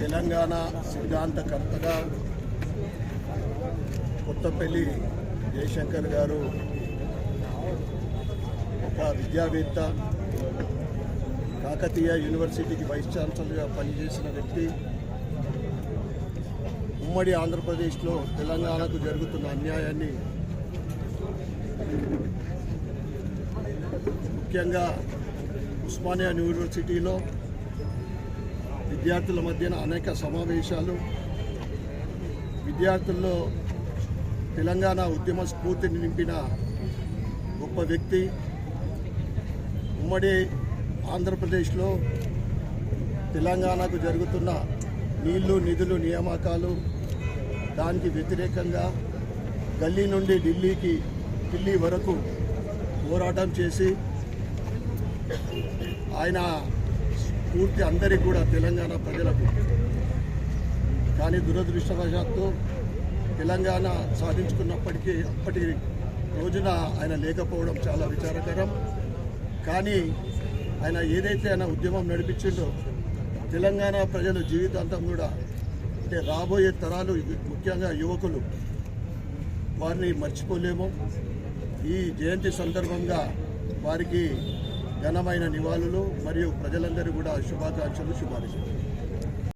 తెలంగాణ సిద్ధాంతకర్తగా కొత్తపల్లి జయశంకర్ గారు ఒక విద్యావేత్త కాకతీయ యూనివర్సిటీకి వైస్ ఛాన్సలర్గా పనిచేసిన వ్యక్తి. ఉమ్మడి ఆంధ్రప్రదేశ్లో తెలంగాణకు జరుగుతున్న అన్యాయాన్ని ముఖ్యంగా ఉస్మానియా యూనివర్సిటీలో విద్యార్థుల మధ్యన అనేక సమావేశాలు. విద్యార్థుల్లో తెలంగాణ ఉద్యమ స్ఫూర్తిని నింపిన గొప్ప వ్యక్తి. ఉమ్మడి ఆంధ్రప్రదేశ్లో తెలంగాణకు జరుగుతున్న నీళ్ళు నిధులు నియామకాలు దానికి వ్యతిరేకంగా గల్లీ నుండి ఢిల్లీకి ఢిల్లీ వరకు పోరాటం చేసి ఆయన పూర్తి అందరికీ కూడా తెలంగాణ ప్రజలకు కానీ దురదృష్టవశాత్తు తెలంగాణ సాధించుకున్నప్పటికీ అప్పటి రోజున ఆయన లేకపోవడం చాలా విచారకరం. కానీ ఆయన ఏదైతే ఆయన ఉద్యమం నడిపించిండో తెలంగాణ ప్రజల జీవితాంతం కూడా అంటే రాబోయే తరాలు ముఖ్యంగా యువకులు వారిని మర్చిపోలేము. ఈ జయంతి సందర్భంగా వారికి ఘనమైన నివాళులు మరియు ప్రజలందరూ కూడా శుభాకాంక్షలు శుభాకాంక్షలు.